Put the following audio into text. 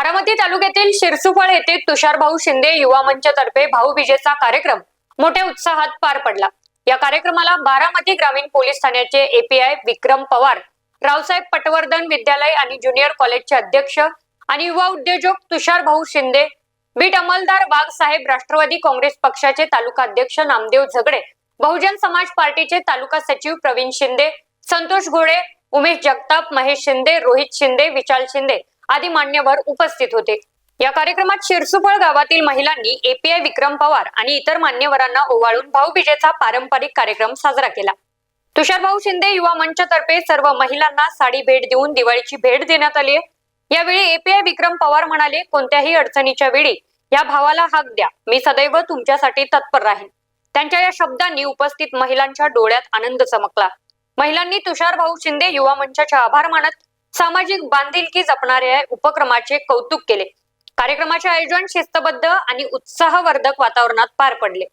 बारामती तालुक्यातील शिरसुफळ येथे तुषार भाऊ शिंदे युवा मंचतर्फे भाऊबीजेचा कार्यक्रम मोठ्या उत्साहात पार पडला. या कार्यक्रमाला बारामती ग्रामीण पोलीस ठाण्याचे एपीआय विक्रम पवार रावसाहेब पटवर्धन विद्यालय आणि ज्युनियर कॉलेजचे अध्यक्ष आणि युवा उद्योजक तुषार भाऊ शिंदे बीट अंमलदार वाघ साहेब राष्ट्रवादी काँग्रेस पक्षाचे तालुका अध्यक्ष नामदेव झगडे बहुजन समाज पार्टीचे तालुका सचिव प्रवीण शिंदे संतोष घोडे उमेश जगताप महेश शिंदे रोहित शिंदे विशाल शिंदे आदी मान्यवर उपस्थित होते. या कार्यक्रमात शिरसुफळ गावातील महिलांनी एपीआय विक्रम पवार आणि इतर मान्यवरांना ओवाळून भाऊबीजेचा पारंपरिक कार्यक्रम साजरा केला. तुषार भाऊ शिंदे युवा मंचतर्फे सर्व महिलांना साडी भेट देऊन दिवाळीची भेट देण्यात आली आहे. यावेळी एपीआय विक्रम पवार म्हणाले कोणत्याही अडचणीच्या वेळी या भावाला हाक द्या. मी सदैव तुमच्यासाठी तत्पर राहीन. त्यांच्या या शब्दांनी उपस्थित महिलांच्या डोळ्यात आनंद चमकला. महिलांनी तुषार भाऊ शिंदे युवा मंचाचे आभार मानत सामाजिक बांधिलकी जपणाऱ्या उपक्रमाचे कौतुक केले. कार्यक्रमाचे आयोजन शिस्तबद्ध आणि उत्साहवर्धक वातावरणात पार पडले.